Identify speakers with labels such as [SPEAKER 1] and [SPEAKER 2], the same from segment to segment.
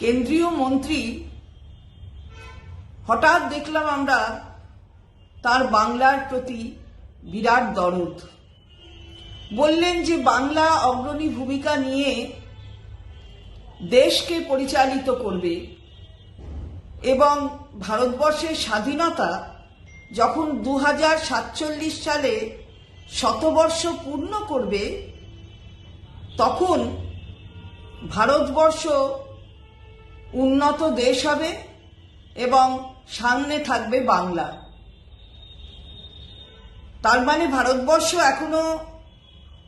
[SPEAKER 1] কেন্দ্রীয় মন্ত্রী, হঠাৎ দেখলাম আমরা তার বাংলার প্রতি বিরাট দরদ। বললেন যে বাংলা অগ্রণী ভূমিকা নিয়ে দেশকে পরিচালিত করবে এবং ভারতবর্ষের স্বাধীনতা যখন দু হাজার সাতচল্লিশ সালে শতবর্ষ পূর্ণ করবে, তখন ভারতবর্ষ উন্নত দেশ হবে এবং সামনে থাকবে বাংলা। তার মানে ভারতবর্ষ এখনও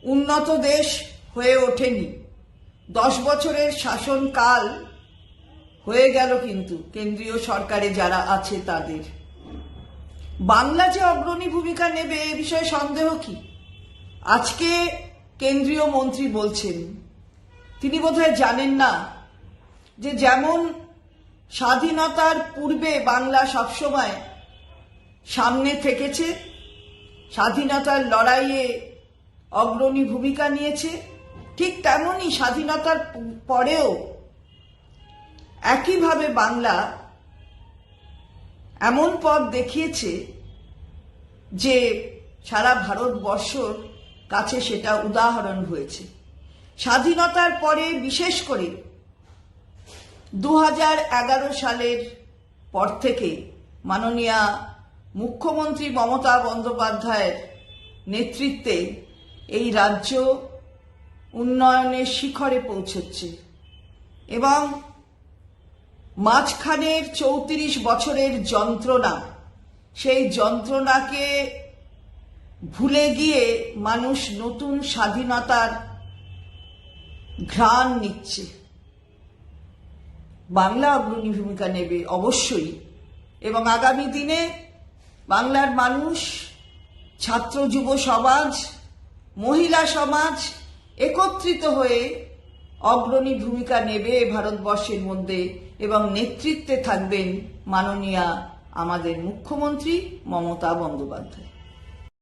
[SPEAKER 1] উন্নত দেশ হয়ে ওঠেনি। দশ বছরের শাসনকাল হয়ে গেল কিন্তু কেন্দ্রীয় সরকারে যারা আছে তাদের। বাংলা যে অগ্রণী ভূমিকা নেবে এ বিষয়ে সন্দেহ কি? আজকে কেন্দ্রীয় মন্ত্রী বলছেন, তিনি বোধহয় জানেন না যে যেমন স্বাধীনতার পূর্বে বাংলা সবসময় সামনে থেকেছে, স্বাধীনতার লড়াইয়ে অগ্রণী ভূমিকা নিয়েছে, ঠিক তেমনই স্বাধীনতার পরেও একইভাবে বাংলা এমন পথ দেখিয়েছে যে সারা ভারতবর্ষর কাছে সেটা উদাহরণ হয়েছে। স্বাধীনতার পরে বিশেষ করে দু হাজার এগারো সালের পর থেকে মাননীয়া মুখ্যমন্ত্রী মমতা বন্দ্যোপাধ্যায়ের নেতৃত্বে এই রাজ্য উন্নয়নের শিখরে পৌঁছচ্ছে এবং মাঝখানের চৌত্রিশ বছরের যন্ত্রণা, সেই যন্ত্রণাকে ভুলে গিয়ে মানুষ নতুন স্বাধীনতার ঘ্রাণ নিচ্ছে। বাংলা অগ্রণী ভূমিকা নেবে অবশ্যই। এবং আগামী দিনে বাংলার মানুষ, ছাত্র, যুব সমাজ, মহিলা সমাজ একত্রিত হয়ে অগ্রণী ভূমিকা নেবে ভারতবর্ষের মধ্যে এবং নেতৃত্বে থাকবেন মাননীয়া আমাদের মুখ্যমন্ত্রী মমতা বন্দ্যোপাধ্যায়।